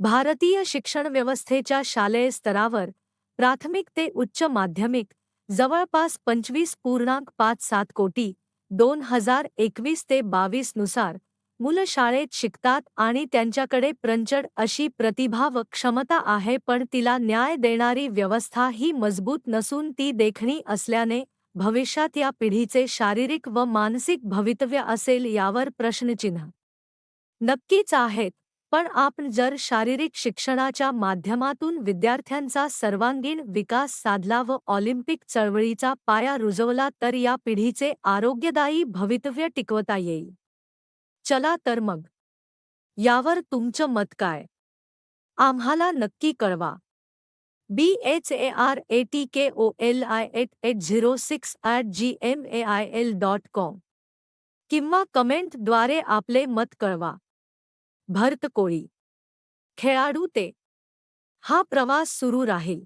भारतीय शिक्षण व्यवस्थेच्या शालेय स्तरावर प्राथमिक ते उच्च माध्यमिक जवळपास पंचवीस पूर्णांक पाच सात कोटी दोन हजार एकवीस ते बावीसनुसार मुलं शाळेत शिकतात आणि त्यांच्याकडे प्रंचड अशी प्रतिभा व क्षमता आहे पण तिला न्याय देणारी व्यवस्था ही मजबूत नसून ती देखणी असल्याने भविष्यात या पिढीचे शारीरिक व मानसिक भवितव्य असेल यावर प्रश्नचिन्ह. नक्कीच आहेत पण आपण जर शारीरिक शिक्षणाच्या माध्यमातून विद्यार्थ्यांचा सर्वांगीण विकास साधला व ऑलिम्पिक चळवळीचा पाया रुजवला तर या पिढीचे आरोग्यदायी भवितव्य टिकवता येईल. चला तर मग. यावर तुमचं मत काय? आम्हाला नक्की कळवा. B H A R A T K O L I eight eight zero six at G M A I L dot com किंवा कमेंटद्वारे आपले मत कळवा. भरत कोळी खेळाडू ते. हा प्रवास सुरू राहील.